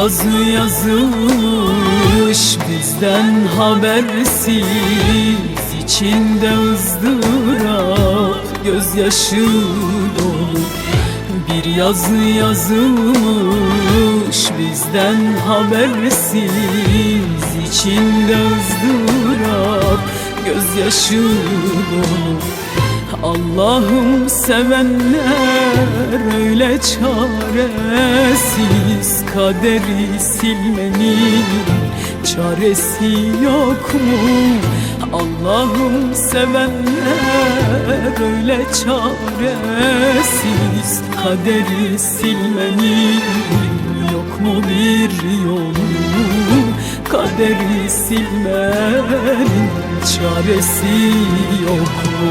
yazı yazılmış bizden habersiz. İçinde ızdırap gözyaşı dolu. Bir yazı yazılmış bizden habersiz. İçinde ızdırap gözyaşı dolu Allah'ım sevenler öyle çaresiz Kaderi silmenin çaresi yok mu? Allah'ım sevenler öyle çaresiz Kaderi silmenin yok mu bir yolu? Kaderi silmenin çaresi yok mu?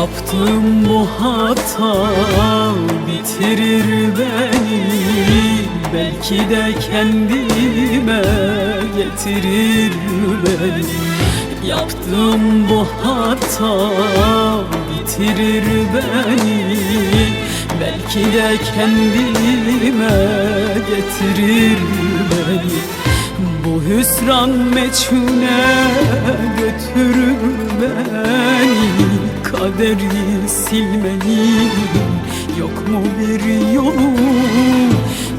Yaptığım bu hata bitirir beni. Belki de kendime getirir beni. Yaptığım bu hata bitirir beni. Belki de kendime getirir beni. Bu hüsran meçhule götürür beni Kaderi silmenin yok mu bir yolu?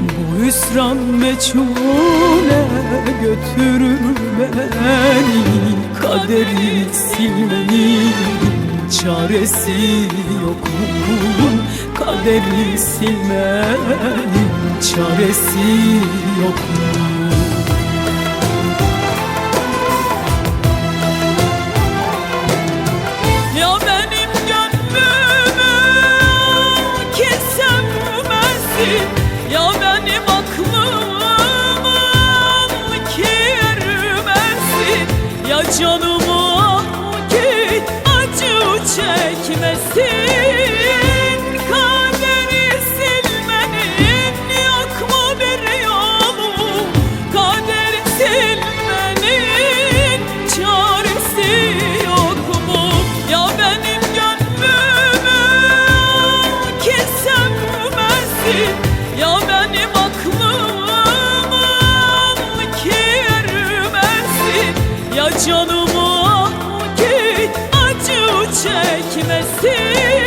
Bu hüsran meçhule götürür beni Kaderi silmenin çaresi yok mu Kaderi silmenin çaresi yok mu canımı ermezsin Ya canımı al ki acı çekmesin